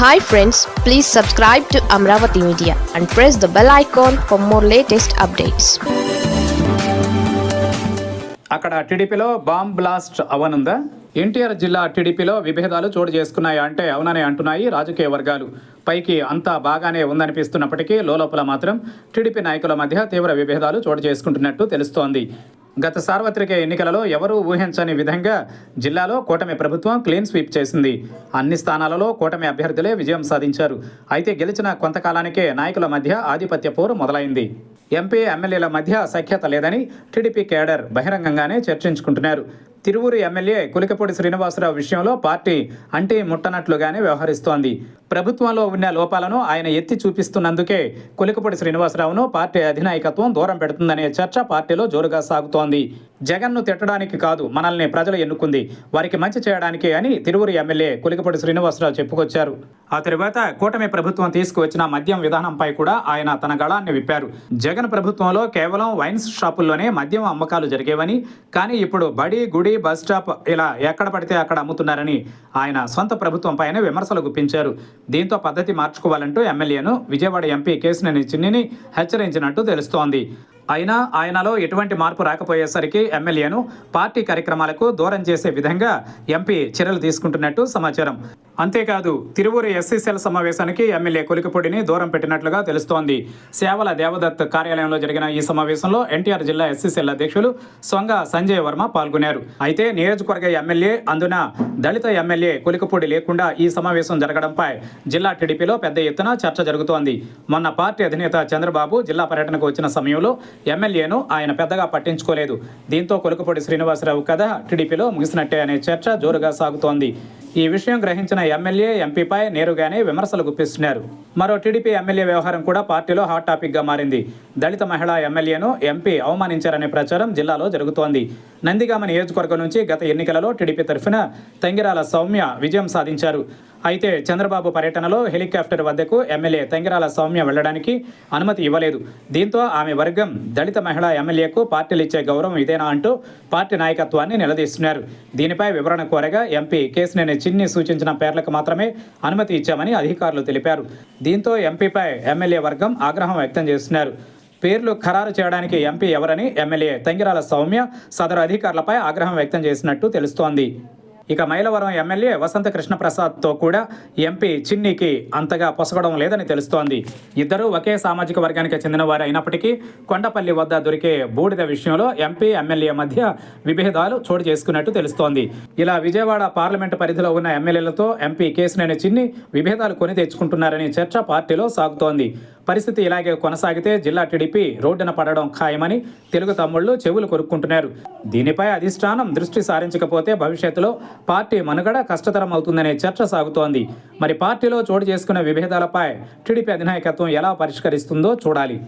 Hi friends please subscribe to Amaravati media and press the bell icon for more latest updates అక్కడ టీడీపీలో bomb blast అవనుందా? NTR జిల్లా టీడీపీలో విభేదాలు చోటు చేసుకున్నాయి అంటే అవునని అంటున్నాయి రాజకీయ వర్గాలు. పైకి అంతా బాగానే ఉందనిపిస్తున్నప్పటికీ లోలోపల మాత్రం టీడీపీ నాయకుల మధ్య తీవ్ర విభేదాలు చోటు చేసుకుంటున్నట్టు తెలుస్తోంది. గత సార్వత్రిక ఎన్నికలలో ఎవరూ ఊహించని విధంగా జిల్లాలో కూటమి ప్రభుత్వం క్లీన్ స్వీప్ చేసింది. అన్ని స్థానాలలో కూటమి అభ్యర్థులే విజయం సాధించారు. అయితే గెలిచిన కొంతకాలానికే నాయకుల మధ్య ఆధిపత్య పోరు మొదలైంది. ఎంపీ ఎమ్మెల్యేల మధ్య సఖ్యత లేదని టీడీపీ కేడర్ బహిరంగంగానే చర్చించుకుంటున్నారు. తిరువురు ఎమ్మెల్యే కులికపూడి శ్రీనివాసరావు విషయంలో పార్టీ అంటే ముట్టనట్లుగానే వ్యవహరిస్తోంది. ప్రభుత్వంలో ఉన్న లోపాలను ఆయన ఎత్తి చూపిస్తున్నందుకే కులికపూడి శ్రీనివాసరావును పార్టీ అధినాయకత్వం దూరం పెడుతుందనే చర్చ పార్టీలో జోరుగా సాగుతోంది. జగన్ను తిట్టడానికి కాదు మనల్ని ప్రజలు ఎన్నుకుంది. వారికి మంచి చేయడానికే అని తిరువురు ఎమ్మెల్యే కులికపూడి శ్రీనివాసరావు చెప్పుకొచ్చారు. ఆ తరువాత కూటమి ప్రభుత్వం తీసుకువచ్చిన మద్యం విధానంపై కూడా ఆయన తన గళాన్ని విప్పారు. జగన్ ప్రభుత్వంలో కేవలం వైన్స్ షాపుల్లోనే మద్యం అమ్మకాలు జరిగేవని కానీ ఇప్పుడు బడి గుడి బస్ స్టాప్ ఇలా ఎక్కడ పడితే అక్కడ అమ్ముతున్నారని ఆయన సొంత ప్రభుత్వంపైనే విమర్శలు గుప్పించారు. దీంతో పద్ధతి మార్చుకోవాలంటూ ఎమ్మెల్యేను విజయవాడ ఎంపీ కేసినేని చిన్నిని హెచ్చరించినట్టు తెలుస్తోంది. అయినా ఆయనలో ఎటువంటి మార్పు రాకపోయేసరికి ఎమ్మెల్యేను పార్టీ కార్యక్రమాలకు దూరం చేసే విధంగా ఎంపీ చర్యలు తీసుకుంటున్నట్టు సమాచారం. అంతేకాదు తిరువూరు ఎస్సీ సమావేశానికి ఎమ్మెల్యే కొలికపూడిని దూరం పెట్టినట్లుగా తెలుస్తోంది. సేవల దేవదత్ కార్యాలయంలో జరిగిన ఈ సమావేశంలో ఎన్టీఆర్ జిల్లా ఎస్సీ అధ్యక్షులు సొంగ సంజయ్ వర్మ పాల్గొన్నారు. అయితే నియోజకవర్గ ఎమ్మెల్యే అందున దళిత ఎమ్మెల్యే కొలికపూడి లేకుండా ఈ సమావేశం జరగడంపై జిల్లా టీడీపీలో పెద్ద ఎత్తున చర్చ జరుగుతోంది. మొన్న పార్టీ అధినేత చంద్రబాబు జిల్లా పర్యటనకు వచ్చిన సమయంలో ఎమ్మెల్యేను ఆయన పెద్దగా పట్టించుకోలేదు. దీంతో కొలికపూడి శ్రీనివాసరావు కథ టీడీపీలో ముగిసినట్టే అనే చర్చ జోరుగా సాగుతోంది. ఈ విషయం గ్రహించిన ఎమ్మెల్యే ఎంపీపై నేరుగానే విమర్శలు గుప్పిస్తున్నారు. మరో టీడీపీ ఎమ్మెల్యే వ్యవహారం కూడా పార్టీలో హాట్ టాపిక్గా మారింది. దళిత మహిళా ఎమ్మెల్యేను ఎంపీ అవమానించారనే ప్రచారం జిల్లాలో జరుగుతోంది. నందిగామ నియోజకవర్గం నుంచి గత ఎన్నికలలో టీడీపీ తరఫున తంగిరాల సౌమ్య విజయం సాధించారు. అయితే చంద్రబాబు పర్యటనలో హెలికాప్టర్ వద్దకు ఎమ్మెల్యే తంగిరాల సౌమ్య వెళ్ళడానికి అనుమతి ఇవ్వలేదు. దీంతో ఆమె వర్గం దళిత మహిళా ఎమ్మెల్యేకు పార్టీలు ఇచ్చే గౌరవం ఇదేనా అంటూ పార్టీ నాయకత్వాన్ని నిలదీస్తున్నారు. దీనిపై వివరణ కోరగా ఎంపీ కేసినేని చిన్ని సూచించిన పేర్లకు మాత్రమే అనుమతి ఇచ్చామని అధికారులు తెలిపారు. దీంతో ఎంపీపై ఎమ్మెల్యే వర్గం ఆగ్రహం వ్యక్తం చేస్తున్నారు. పేర్లు ఖరారు చేయడానికి ఎంపీ ఎవరని ఎమ్మెల్యే తంగిరాల సౌమ్య సదరు అధికారులపై ఆగ్రహం వ్యక్తం చేసినట్టు తెలుస్తోంది. ఇక మైలవరం ఎమ్మెల్యే వసంత కృష్ణప్రసాద్తో కూడా ఎంపీ చిన్నికి అంతగా పొసగడం లేదని తెలుస్తోంది. ఇద్దరూ ఒకే సామాజిక వర్గానికి చెందిన వారు అయినప్పటికీ కొండపల్లి వద్ద దొరికే బూడిద విషయంలో ఎంపీ ఎమ్మెల్యే మధ్య విభేదాలు చోటు చేసుకున్నట్టు తెలుస్తోంది. ఇలా విజయవాడ పార్లమెంటు పరిధిలో ఉన్న ఎమ్మెల్యేలతో ఎంపీ కేసునేని చిన్ని విభేదాలు కొని తెచ్చుకుంటున్నారని చర్చ పార్టీలో సాగుతోంది. పరిస్థితి ఇలాగే కొనసాగితే జిల్లా టీడీపీ రోడ్డున పడడం ఖాయమని తెలుగు తమ్ముళ్ళు చెవులు కొరుక్కుంటున్నారు. దీనిపై అధిష్టానం దృష్టి సారించకపోతే భవిష్యత్తులో పార్టీ మనుగడ కష్టతరం అవుతుందనే చర్చ సాగుతోంది. మరి పార్టీలో చోటు చేసుకున్న విభేదాలపై టీడీపీ అధినాయకత్వం ఎలా పరిష్కరిస్తుందో చూడాలి.